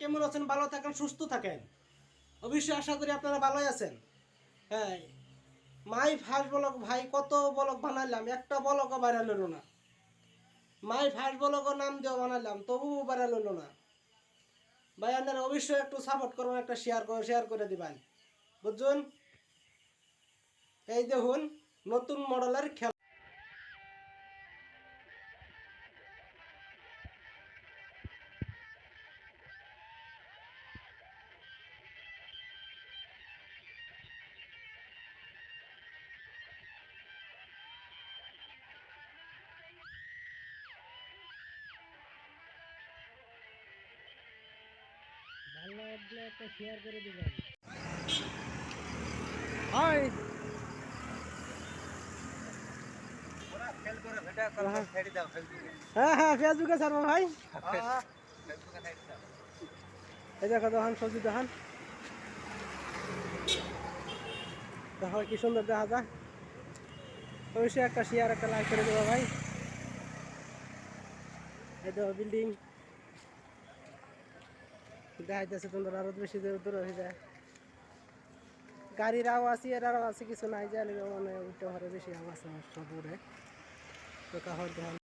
কেমন আছেন? ভালো থাকেন, সুস্থ থাকেন। অবশ্যই আশা করি আপনারা ভালোই আছেন। হ্যাঁ মাই ফার্স্ট বলক ভাই কত বলক বানাইলাম? একটা বলকও বাইরে হলো না। মাই ফার্স্ট বলকও নাম দিয়ে বানাইলাম, তবুও বাইরে হলো না। ভাই, আপনারা অবশ্যই একটু সাপোর্ট করবেন, একটা শেয়ার করে শেয়ার করে দিবেন। বুঝছেন? এই দেখুন, নতুন মডেলের খেলা একটা শেয়ার হ্যাঁ হ্যাঁ ফেসবুকে কি সুন্দর দেখা একটা শেয়ার একটা লাইক করে দেবো ভাই। এই দেখো বিল্ডিং দেখাইতেছে তোমরা আরও বেশি দূর হয়ে যায়। গাড়ির আওয়াজ এর আওয়াজ কিছু নাই যায় মানে উল্টো ঘরে বেশি আওয়াজ সব উড়ে তো কাহর